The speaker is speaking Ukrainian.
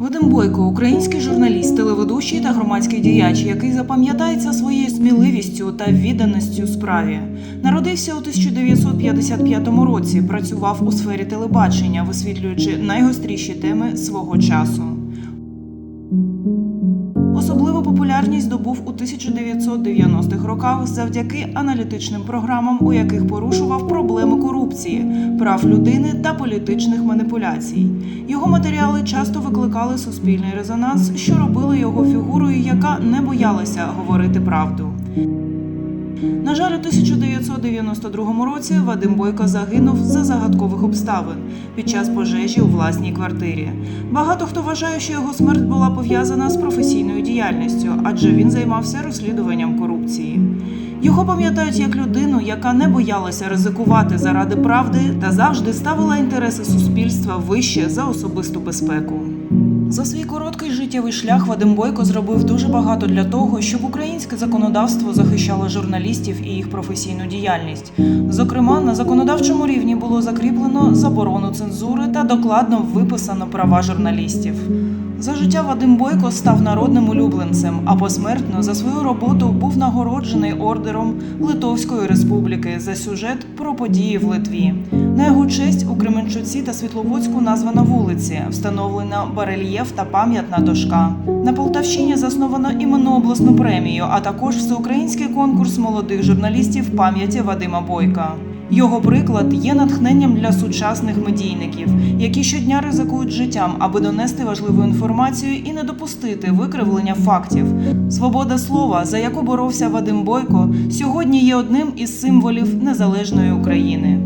Вадим Бойко, український журналіст, телеведучий та громадський діяч, який запам'ятається своєю сміливістю та відданістю справі. Народився у 1955 році. Працював у сфері телебачення, висвітлюючи найгостріші теми свого часу. Популярність здобув у 1990-х роках завдяки аналітичним програмам, у яких порушував проблеми корупції, прав людини та політичних маніпуляцій. Його матеріали часто викликали суспільний резонанс, що робило його фігурою, яка не боялася говорити правду. На жаль, у 1992 році Вадим Бойко загинув за загадкових обставин під час пожежі у власній квартирі. Багато хто вважає, що його смерть була пов'язана з професійною діяльністю, адже він займався розслідуванням корупції. Його пам'ятають як людину, яка не боялася ризикувати заради правди та завжди ставила інтереси суспільства вище за особисту безпеку. За свій короткий життєвий шлях Вадим Бойко зробив дуже багато для того, щоб українське законодавство захищало журналістів і їх професійну діяльність. Зокрема, на законодавчому рівні було закріплено заборону цензури та докладно виписано права журналістів. За життя Вадим Бойко став народним улюбленцем, а посмертно за свою роботу був нагороджений ордером Литовської республіки за сюжет про події в Литві. На його честь у Кременчуці та Світловодську названа вулиці, встановлена барельєф та пам'ятна дошка. На Полтавщині засновано іменну обласну премію, а також всеукраїнський конкурс молодих журналістів пам'яті Вадима Бойка. Його приклад є натхненням для сучасних медійників, які щодня ризикують життям, аби донести важливу інформацію і не допустити викривлення фактів. Свобода слова, за яку боровся Вадим Бойко, сьогодні є одним із символів незалежної України.